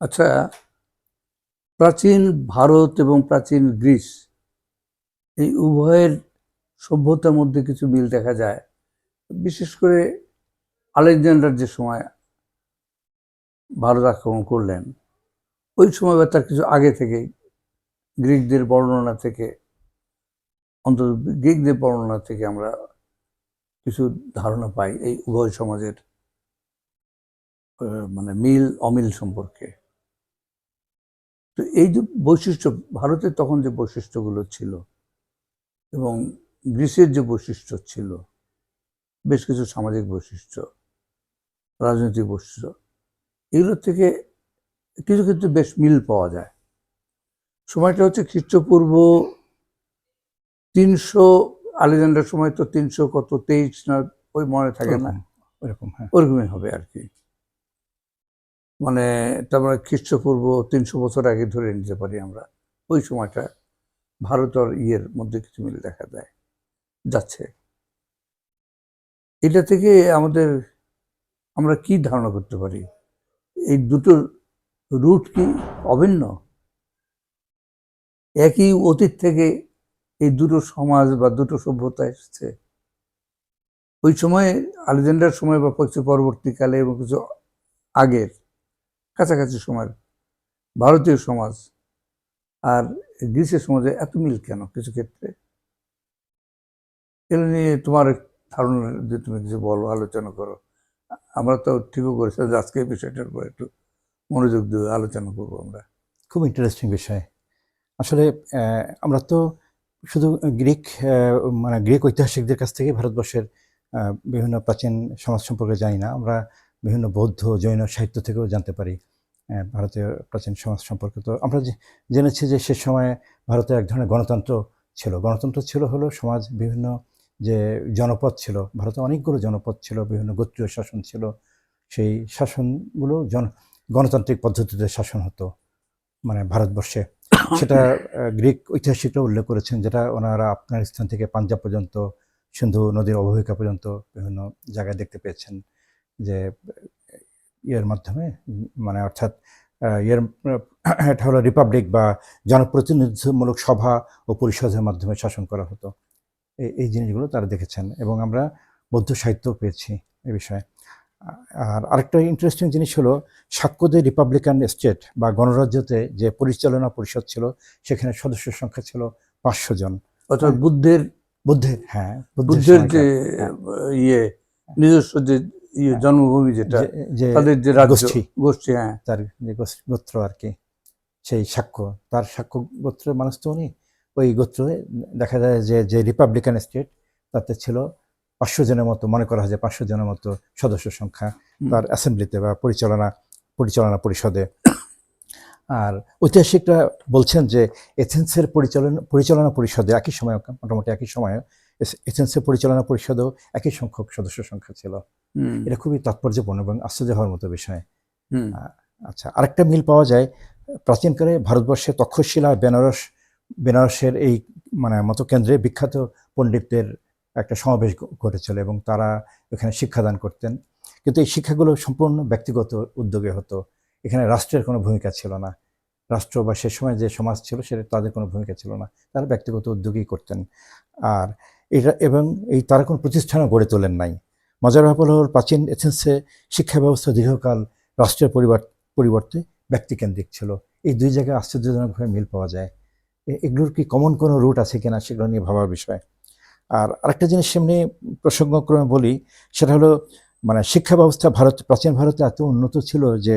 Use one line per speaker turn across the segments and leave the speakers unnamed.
আচ্ছা প্রাচীন ভারত এবং প্রাচীন গ্রিস, এই উভয়ের সভ্যতার মধ্যে কিছু মিল দেখা যায়। বিশেষ করে আলেকজান্ডার যে সময় ভারত আক্রমণ করলেন, ওই সময় বা তার কিছু আগে থেকেই গ্রিকদের বর্ণনা থেকে, অন্তত গ্রিকদের বর্ণনা থেকে আমরা কিছু ধারণা পাই এই উভয় সমাজের মানে মিল অমিল সম্পর্কে। তো এই যে বৈশিষ্ট্য ভারতের তখন যে বৈশিষ্ট্যগুলো ছিল এবং গ্রিসের যে বৈশিষ্ট্য ছিল বেশ কিছু সামাজিক বৈশিষ্ট্য রাজনৈতিক বৈশিষ্ট্য এগুলো থেকে কিছু ক্ষেত্রে বেশ মিল পাওয়া যায়। সময়টা হচ্ছে খ্রিস্টপূর্ব তিনশো আলেকজান্ডার সময় তো তিনশো কত তেইশ না ওই মনে থাকে না?
ওরকম হ্যাঁ।
ওরকমই হবে আর কি। মানে তার মানে খ্রিস্টপূর্ব তিনশো বছর আগে ধরে নিতে পারি আমরা। ওই সময়টা ভারত আর ইয়ের মধ্যে কিছু মিল দেখা দেয় যাচ্ছে। এটা থেকে আমাদের, আমরা কি ধারণা করতে পারি? এই দুটো রুট কি অভিন্ন? একই অতীত থেকে এই দুটো সমাজ বা দুটো সভ্যতা এসেছে। ওই সময় আলেকজান্ডার সময় বা পরবর্তীকালে এবং কিছু আগের কাছাকাছি সময়ের ভারতীয় সমাজ আর গ্রিসের সমাজে এত মিল কেন কিছু ক্ষেত্রে? এগুলো নিয়ে তোমার ধারণা যে তুমি কিছু বলো, আলোচনা করো। আমরা তো ঠিকও করেছি আজকে বিষয়টার উপর একটু মনোযোগ দিয়ে আলোচনা করব আমরা।
খুব ইন্টারেস্টিং বিষয়। আসলে আমরা তো শুধু গ্রিক মানে গ্রিক ঐতিহাসিকদের কাছ থেকে ভারতবর্ষের বিভিন্ন প্রাচীন সমাজ সম্পর্কে জানি না। আমরা বিভিন্ন বৌদ্ধ, জৈন সাহিত্য থেকেও জানতে পারি ভারতীয় প্রাচীন সমাজ সম্পর্কে। তো আমরা জেনেছি যে সে সময়ে ভারতে এক ধরনের গণতন্ত্র ছিল। গণতন্ত্র ছিল হলো সমাজ বিভিন্ন যে জনপদ ছিল, ভারতে অনেকগুলো জনপদ ছিল, বিভিন্ন গোত্রীয় শাসন ছিল। সেই শাসনগুলো জন, গণতান্ত্রিক পদ্ধতিতে শাসন হতো মানে ভারতবর্ষে। সেটা গ্রিক ঐতিহাসিকরা উল্লেখ করেছেন যেটা ওনারা আফগানিস্তান থেকে পাঞ্জাব পর্যন্ত, সিন্ধু নদীর অববাহিকা পর্যন্ত বিভিন্ন জায়গায় দেখতে পেয়েছেন। যে ইয়ের মাধ্যমে মানে অর্থাৎ ইয়ের এটা হলো রিপাবলিক বা জনপ্রতিনিধিত্বমূলক সভা ও পরিষদের মাধ্যমে শাসন করা হতো। এই এই জিনিসগুলো তারা দেখেছেন এবং আমরা বৌদ্ধ সাহিত্য পেয়েছি এ বিষয়ে। আর আরেকটা ইন্টারেস্টিং জিনিস হলো সাক্ষ্যদের রিপাবলিকান স্টেট বা গণরাজ্যতে যে পরিচালনা পরিষদ ছিল সেখানে সদস্য সংখ্যা ছিল পাঁচশো জন।
অর্থাৎ বুদ্ধের
বুদ্ধের হ্যাঁ
বুদ্ধের যে
হ্যাঁ।
ইয়ে নিজস্ব যে জন্মভূমি যেটা
যে- যে
তাদের যে
গোষ্ঠী।
গোষ্ঠী হ্যাঁ।
তার যে গোত্র আর কি সেই সাক্ষ্য। তার সাক্ষ্য গোত্রের মানুষ তো উনি। ওই গোত্রে দেখা যায় যে যে রিপাবলিকান স্টেট তাতে ছিল পাঁচশো জনের মতো মনে করা হয় যে পাঁচশো জনের মতো সদস্য সংখ্যা তার অ্যাসেম্বলিতে বা পরিচালনা পরিচালনা পরিষদে। আর ঐতিহাসিকরা বলছেন যে এথেন্সের পরিচালনা পরিচালনা পরিষদে একই সময়ে মোটামুটি একই সময়ে এথেন্সের পরিচালনা পরিষদও একই সংখ্যক সদস্য সংখ্যা ছিল। এটা খুবই তাৎপর্যপূর্ণ এবং আশ্চর্য হওয়ার মতো বিষয়। আচ্ছা আরেকটা মিল পাওয়া যায় প্রাচীনকালে ভারতবর্ষে তক্ষশিলা বেনারস বেনারসের এই মানে মতো কেন্দ্রে বিখ্যাত পণ্ডিতদের একটা সমাবেশ ঘটেছিল এবং তারা এখানে শিক্ষাদান করতেন। কিন্তু এই শিক্ষাগুলো সম্পূর্ণ ব্যক্তিগত উদ্যোগে হতো। এখানে রাষ্ট্রের কোনো ভূমিকা ছিল না। রাষ্ট্র বা সে সময় যে সমাজ ছিল সেটা তাদের কোনো ভূমিকা ছিল না। তারা ব্যক্তিগত উদ্যোগেই করতেন। আর এটা এবং এই তারা কোনো প্রতিষ্ঠানও গড়ে তোলেন নাই। মজার ব্যাপার হল প্রাচীন এথেন্সে শিক্ষা ব্যবস্থা দীর্ঘকাল রাষ্ট্রের পরিবার, পরিবর্তে ব্যক্তিকেন্দ্রিক ছিল। এই দুই জায়গায় আশ্চর্যজনকভাবে মিল পাওয়া যায়। এগুলোর কি কমন কোনো রুট আছে কিনা সেগুলো নিয়ে ভাবার বিষয়। আর আরেকটা জিনিস এমনি প্রসঙ্গক্রমে বলি, সেটা হলো মানে শিক্ষা ব্যবস্থা ভারত, প্রাচীন ভারতে এত উন্নত ছিল যে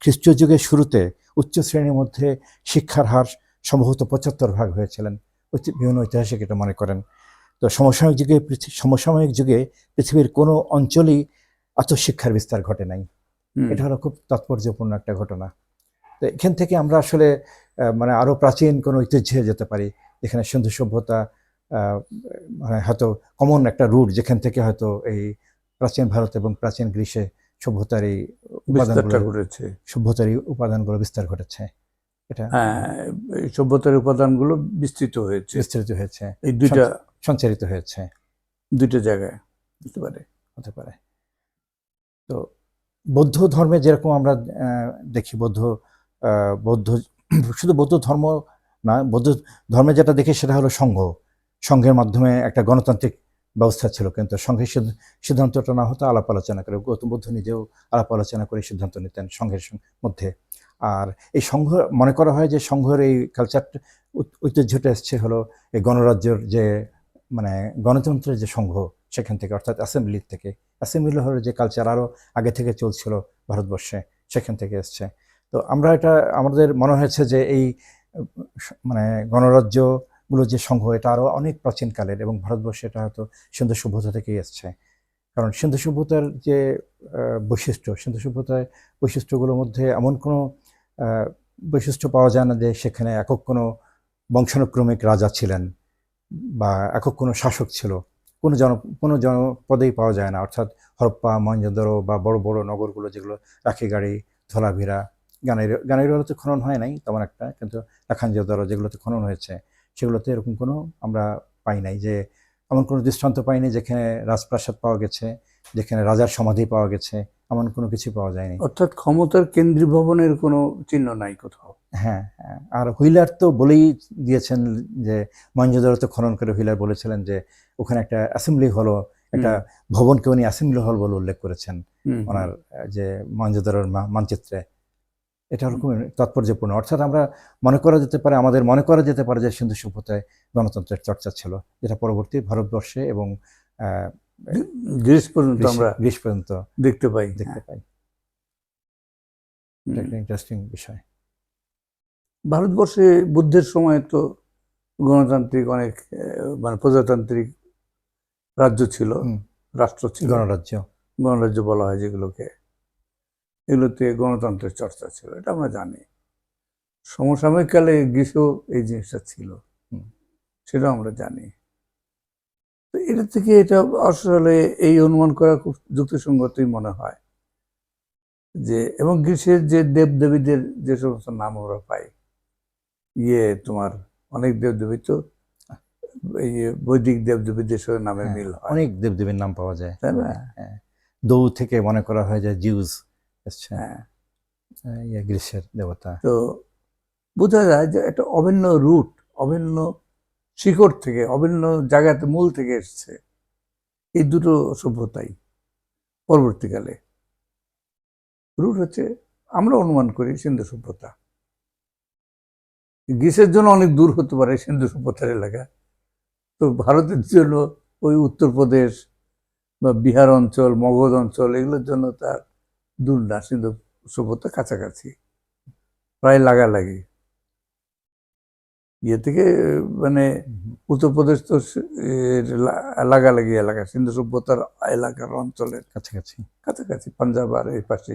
খ্রিস্টীয় যুগের শুরুতে উচ্চ শ্রেণির মধ্যে শিক্ষার হার সম্ভবত পঁচাত্তর ভাগ হয়েছিলেন। বিভিন্ন ঐতিহাসিক এটা মনে করেন। তো সমসাময়িক যুগে সমসাময়িক যুগে পৃথিবীর কোনো অঞ্চলেই এত শিক্ষার বিস্তার ঘটে নাই। এটা হলো খুব তাৎপর্যপূর্ণ একটা ঘটনা। তো এখান থেকে আমরা আসলে মানে আরও প্রাচীন কোনো ঐতিহ্যে যেতে পারি। যেখানে সিন্ধু সভ্যতা মানে হয়তো কমন একটা রুট যেখান থেকে হয়তো এই প্রাচীন ভারত এবং প্রাচীন গ্রীসে সভ্যতার এই উপাদানগুলো সভ্যতার এই উপাদানগুলো বিস্তার ঘটেছে। এটা
হ্যাঁ সভ্যতার উপাদানগুলো বিস্তৃত হয়েছে।
বিস্তৃত হয়েছে।
এই দুইটা
সঞ্চারিত হয়েছে।
দুইটা জায়গায় বুঝতে পারে।
হতে পারে। তো বৌদ্ধ ধর্মে যেরকম আমরা দেখি বৌদ্ধ বৌদ্ধ শুধু বৌদ্ধ ধর্ম না বৌদ্ধ ধর্মে যেটা দেখি সেটা হলো সংঘ। সংঘের মাধ্যমে একটা গণতান্ত্রিক ব্যবস্থা ছিল কিন্তু সংঘের সিদ্ধান্তটা না হতো আলাপ আলোচনা করে। গৌতম বুদ্ধ নিজেও আলাপ আলোচনা করে সিদ্ধান্ত নিতেন সংঘের মধ্যে। আর এই সংঘ মনে করা হয় যে সংঘের এই কালচারটা ঐতিহ্যটা এসছে হলো এই গণরাজ্যের যে মানে গণতন্ত্রের যে সংঘ সেখান থেকে, অর্থাৎ অ্যাসেম্বলি থেকে অ্যাসেম্বলি হলো যে কালচার আরও আগে থেকে চলছিল ভারতবর্ষে, সেখান থেকে এসছে। তো আমরা এটা, আমাদের মনে হয়েছে যে এই মানে গণরাজ্যগুলো যে সংঘ, এটা আরও অনেক প্রাচীনকালের এবং ভারতবর্ষে এটা হয়তো সিন্ধু সভ্যতা থেকেই এসছে। কারণ সিন্ধু সভ্যতার যে বৈশিষ্ট্য, সিন্ধু সভ্যতার বৈশিষ্ট্যগুলোর মধ্যে এমন কোনো বৈশিষ্ট্য পাওয়া যায় না যে সেখানে একক কোনো বংশানুক্রমিক রাজা ছিলেন। বা একক কোনো শাসক ছিল, কোনো জন, কোনো জনপদেই পাওয়া যায় না। অর্থাৎ হরপ্পা মহেঞ্জোদারো বা বড় বড় নগরগুলো যেগুলো রাখিগাড়ি ধলাভিরা গানের গানেরগুলোতে খনন হয় নাই তেমন একটা, কিন্তু লাখানজোদারো যেগুলোতে খনন হয়েছে, সেগুলোতে এরকম কোনো আমরা পাই নাই যে, এমন কোনো দৃষ্টান্ত পাইনি যেখানে রাজপ্রাসাদ পাওয়া গেছে, যেখানে রাজার সমাধি পাওয়া গেছে, এমন কোনো কিছু পাওয়া যায়নি।
অর্থাৎ ক্ষমতার কেন্দ্রীয় ভবনের কোনো চিহ্ন নাই কোথাও।
হ্যাঁ হ্যাঁ। আর হুইলার তো বলেই দিয়েছেন যে মহেঞ্জোদারোতে খনন করে হুইলার বলেছিলেন যে ওখানে একটা অ্যাসেম্বলি হলো একটা ভবনকে উনি অ্যাসেম্বলি হল বলে উল্লেখ করেছেন। ওনার যে মহেঞ্জোদারোর মা- মানচিত্রে এটা ওরকম তাৎপর্যপূর্ণ অর্থাৎ আমরা মনে করা যেতে পারে আমাদের মনে করা যেতে পারে যে সিন্ধু সভ্যতায় গণতন্ত্রের চর্চা ছিল যেটা পরবর্তী ভারতবর্ষে এবং আহ,
গ্রিস পর্যন্ত আমরা
গ্রীস পর্যন্ত
দেখতে পাই
দেখতে
হ্যাঁ।
পাই একটা ইন্টারেস্টিং বিষয়
ভারতবর্ষে বুদ্ধের সময় তো গণতান্ত্রিক অনেক মানে প্রজাতান্ত্রিক রাজ্য ছিল রাষ্ট্র ছিল।
গণরাজ্য।
গণরাজ্য বলা হয় যেগুলোকে। এগুলোতে গণতন্ত্রের চর্চা ছিল এটা আমরা জানি। সমসাময়িক কালে গ্রীষ্ম এই জিনিসটা ছিল। সেটা আমরা জানি। তো এটা থেকে এটা আসলে এই অনুমান করা খুব যুক্তিসঙ্গতই মনে হয়। যে এবং গ্রীষ্মের যে দেব দেবীদের যে সমস্ত নাম আমরা পাই ইয়ে তোমার অনেক দেবদেবী তো এই বৈদিক দেব দেবীদের সঙ্গে নামের
হ্যাঁ,
মিল
অনেক দেবদেবীর নাম পাওয়া যায়।
তাই না?
হ্যাঁ। দৌ থেকে মনে করা হয় যে জিউস এসছে।
হ্যাঁ
ইয়ে গ্রীষ্মের দেবতা।
তো বোঝা যায় যে একটা অভিন্ন রুট অভিন্ন শিকড় থেকে অভিন্ন জায়গাতে মূল থেকে এসছে। এই দুটো সভ্যতাই পরবর্তীকালে। রুট হচ্ছে আমরা অনুমান করি সিন্ধু সভ্যতা। গ্রীসের জন্য অনেক দূর হতে পারে সিন্ধু সভ্যতার এলাকা। তো ভারতের জন্য ওই উত্তরপ্রদেশ বা বিহার অঞ্চল মগধ অঞ্চল এগুলোর জন্য তার দূর না সিন্ধু সভ্যতা কাছাকাছি। প্রায় লাগালাগি। ইয়ে থেকে মানে উত্তরপ্রদেশ তো এর লাগালাগি এলাকা সিন্ধু সভ্যতার এলাকার অঞ্চলের
কাছাকাছি।
কাছাকাছি পাঞ্জাব আর এই পাশে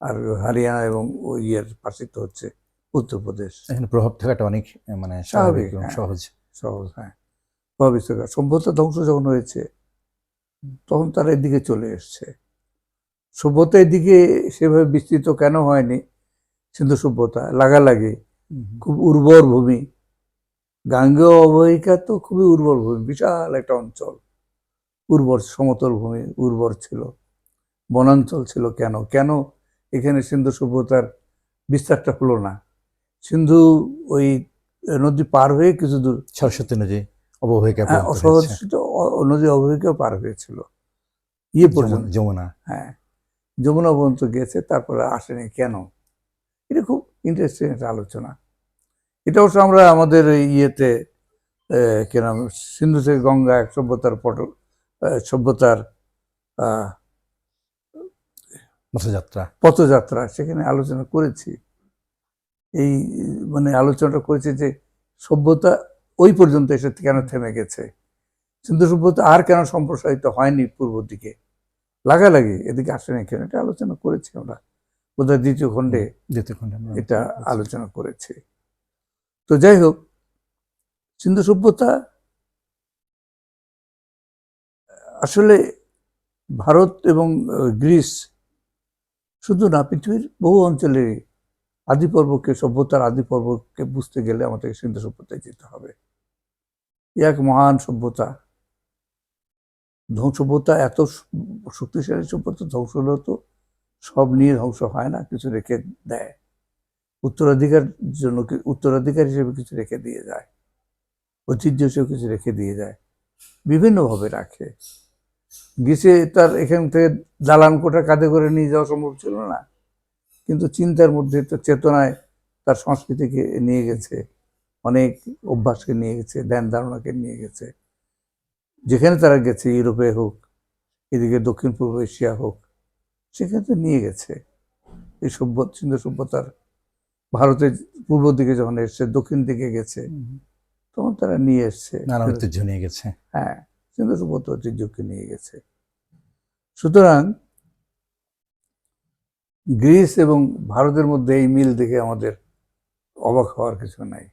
আর হরিয়ানা এবং ওই ইয়ের পাশে তো হচ্ছে। উত্তরপ্রদেশ।
এখানে প্রভাব থাকাটা অনেক মানে
স্বাভাবিক,
এবং
হ্যাঁ।
সহজ।
সহজ হ্যাঁ। প্রভাবিত। সভ্যতা ধ্বংস যখন হয়েছে তখন তারা এদিকে চলে এসছে। সভ্যতা এদিকে সেভাবে বিস্তৃত কেন হয়নি? সিন্ধু সভ্যতা লাগালাগি খুব উর্বর ভূমি। গাঙ্গেয় অববাহিকা তো খুবই উর্বর ভূমি বিশাল একটা অঞ্চল। উর্বর সমতল ভূমি উর্বর ছিল। বনাঞ্চল ছিল কেন? কেন এখানে সিন্ধু সভ্যতার বিস্তারটা হলো না? সিন্ধু ওই নদী পার হয়ে কিছু দূর
সরস্বতী নদী অববাহিকা
হ্যাঁ। অ- নদী অববাহিকা পার হয়েছিল। ইয়ে পর্যন্ত।
যমুনা-
হ্যাঁ যমুনা পর্যন্ত গেছে তারপরে আসেনি কেন? এটা খুব ইন্টারেস্টিং একটা আলোচনা। এটা অবশ্য আমরা আমাদের ইয়েতে আহ, কি নাম সিন্ধু থেকে গঙ্গা এক সভ্যতার পটল সভ্যতার আহ,
রথযাত্রা
পথযাত্রা সেখানে আলোচনা করেছি। এই মানে আলোচনাটা করেছে যে সভ্যতা ওই পর্যন্ত এসে কেন থেমে গেছে? সিন্ধু সভ্যতা আর কেন সম্প্রসারিত হয়নি পূর্ব দিকে? লাগালাগি এদিকে আসেনি কেন এটা আলোচনা করেছি আমরা। বোধহয় দ্বিতীয় খণ্ডে
দ্বিতীয় খণ্ডে
এটা আলোচনা করেছি। তো যাই হোক সিন্ধু সভ্যতা আসলে ভারত এবং গ্রিস শুধু না পৃথিবীর বহু অঞ্চলেরই আদিপর্বকে সভ্যতার আদিপর্বকে বুঝতে গেলে আমাদেরকে সিন্ধু সভ্যতায় যেতে হবে। এক মহান সভ্যতা। ধ্বংস সভ্যতা এত শক্তিশালী সভ্যতা, ধ্বংস হলো তো সব নিয়ে ধ্বংস হয় না, কিছু রেখে দেয়। উত্তরাধিকার জন্য উত্তরাধিকার হিসেবে কিছু রেখে দিয়ে যায়। ঐতিহ্য হিসেবে কিছু রেখে দিয়ে যায়। বিভিন্নভাবে রাখে। গ্রিসে তার এখান থেকে দালান কোঠা কাঁধে করে নিয়ে যাওয়া সম্ভব ছিল না। কিন্তু চিন্তার মধ্যে তো চেতনায় তার সংস্কৃতিকে নিয়ে গেছে অনেক অভ্যাসকে নিয়ে গেছে ধ্যান ধারণাকে নিয়ে গেছে। যেখানে তারা গেছে ইউরোপে হোক এদিকে দক্ষিণ পূর্ব এশিয়া হোক সেখানে তো নিয়ে গেছে। এই সভ্য সিন্ধু সভ্যতার ভারতের পূর্ব দিকে যখন এসছে দক্ষিণ দিকে গেছে তখন তারা নিয়ে এসছে।
নানা ঐতিহ্য নিয়ে গেছে।
হ্যাঁ সিন্ধু সভ্যতা ঐতিহ্যকে নিয়ে গেছে। সুতরাং গ্রিস এবং ভারতের মধ্যে এই মিল দেখে আমাদের অবাক হওয়ার কিছু নাই।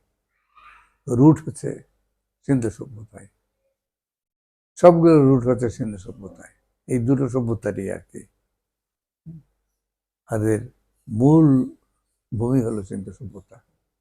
রুট হচ্ছে সিন্ধু সভ্যতায়। সবগুলো রুট হচ্ছে সিন্ধু সভ্যতায়। এই দুটো সভ্যতারই আর কি। তাদের মূল ভূমি হলো সিন্ধু সভ্যতা।